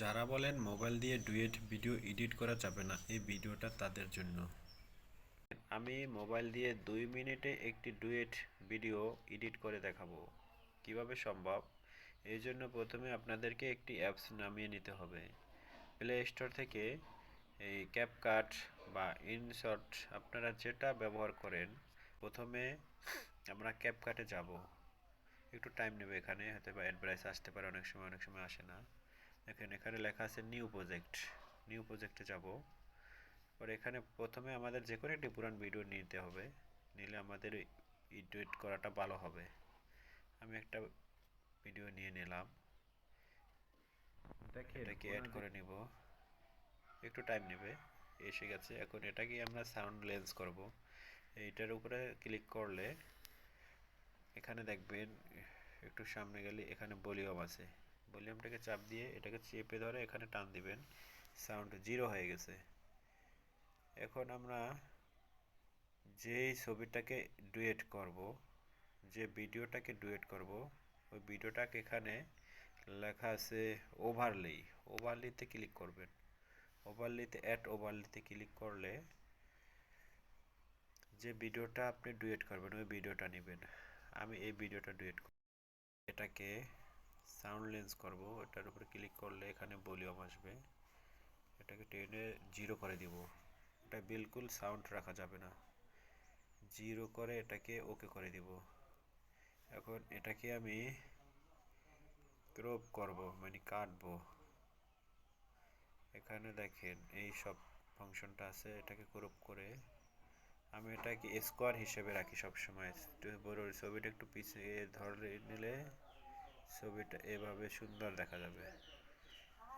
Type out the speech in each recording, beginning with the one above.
যারা বলেন মোবাইল দিয়ে ডুয়েট ভিডিও এডিট করা যাবে না, এই ভিডিওটা তাদের জন্য। আমি মোবাইল দিয়ে দুই মিনিটে একটি ডুয়েট ভিডিও এডিট করে দেখাবো। কীভাবে সম্ভব? এই জন্য প্রথমে আপনাদেরকে একটি অ্যাপস নামিয়ে নিতে হবে। প্লে স্টোর থেকে এই ক্যাপকাট বা ইনশট আপনারা যেটা ব্যবহার করেন, প্রথমে আমরা ক্যাপকাটে যাব। একটু টাইম নেবে এখানে হয়তো বা অ্যাডভাইস আসতে পারে, অনেক সময় অনেক সময় আসে না। দেখেন এখানে লেখা আছে নিউ প্রজেক্ট। নিউ প্রজেক্টে যাব। পরে এখানে প্রথমে আমাদের যে কোনো একটি পুরান ভিডিও নিতে হবে। নিলে আমাদের এডিট করাটা ভালো হবে। আমি একটা ভিডিও নিয়ে নিলাম। এটাকে অ্যাড করে নিব। একটু টাইম নেবে। এসে গেছে। এখন এটাকে আমরা সাউন্ড লেন্স করব। এইটার উপরে ক্লিক করলে এখানে দেখবেন একটু সামনে গেলে এখানে ভলিউম আছে। ভলিউমটাকে চাপ দিয়ে এটাকে চেপে ধরে এখানে টান দিবেন। সাউন্ড জিরো হয়ে গেছে। এখন আমরা যেই ছবিটাকে ডুয়েট করব, যে ভিডিওটাকে ডুয়েট করব, ওই ভিডিওটাকে এখানে লেখা আছে ওভারলি। ওভারলিতে ক্লিক করবেন। ওভারলিতে অ্যাড ওভারলিতে ক্লিক করলে যে ভিডিওটা আপনি ডুয়েট করবেন, ওই ভিডিওটা নেবেন। আমি এই ভিডিওটা ডুয়েট এটাকে সাউন্ড লেন্স করব, এটার উপরে ক্লিক করলে এখানে ভলিউম আসবে। এটাকে টেনে জিরো করে দিব। এটা বিলকুল সাউন্ড রাখা যাবে না। জিরো করে এটাকে ওকে করে দিব। এখন এটাকে আমি ক্রপ করব মানে কাটবো। এখানে দেখেন এই সব ফাংশনটা আছে, এটাকে ক্রপ করে আমি এটাকে স্কোয়ার হিসেবে রাখি সব সময় বড় ছবিটা একটু পিছিয়ে ধরে নিলে ছবিটা এভাবে সুন্দর দেখা যাবে।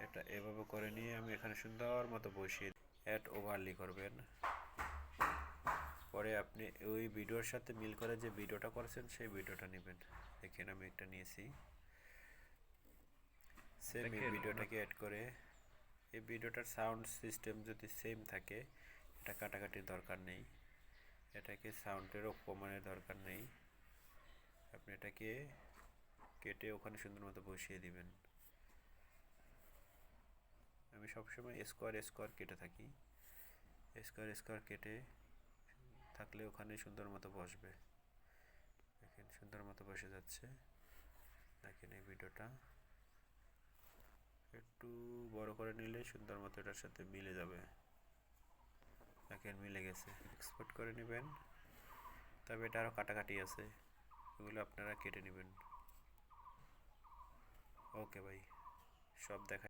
এটা এভাবে করে নিয়ে আমি এখানে সুন্দর মতো বসিয়ে অ্যাড ওভারলি করবেন। পরে আপনি ওই ভিডিওর সাথে মিল করে যে ভিডিওটা করেছেন সেই ভিডিওটা নেবেন। দেখেন আমি একটা নিয়েছি। সেম এই ভিডিওটাকে অ্যাড করে। এই ভিডিওটার সাউন্ড সিস্টেম যদি সেম থাকে এটা কাটাকাটির দরকার নেই। এটাকে সাউন্ডেরও কমানোর দরকার নেই। আপনি এটাকে কেটে ওখানে সুন্দর মতো বসিয়ে দিবেন। আমি সবসময় স্কোয়ার স্কোয়ার কেটে থাকি। স্কোয়ার স্কোয়ার কেটে থাকলে ওখানে সুন্দর মতো বসবে। দেখেন, সুন্দর মতো বসে যাচ্ছে। দেখেন এই ভিডিওটা। একটু বড় করে নিলে সুন্দর মতো এটার সাথে মিলে যাবে। দেখেন, মিলে গেছে। এক্সপোর্ট করে নেবেন। তবে এটা আরও কাটাকাটি আছে। এগুলো আপনারা কেটে নেবেন। ওকে ভাই সব দেখা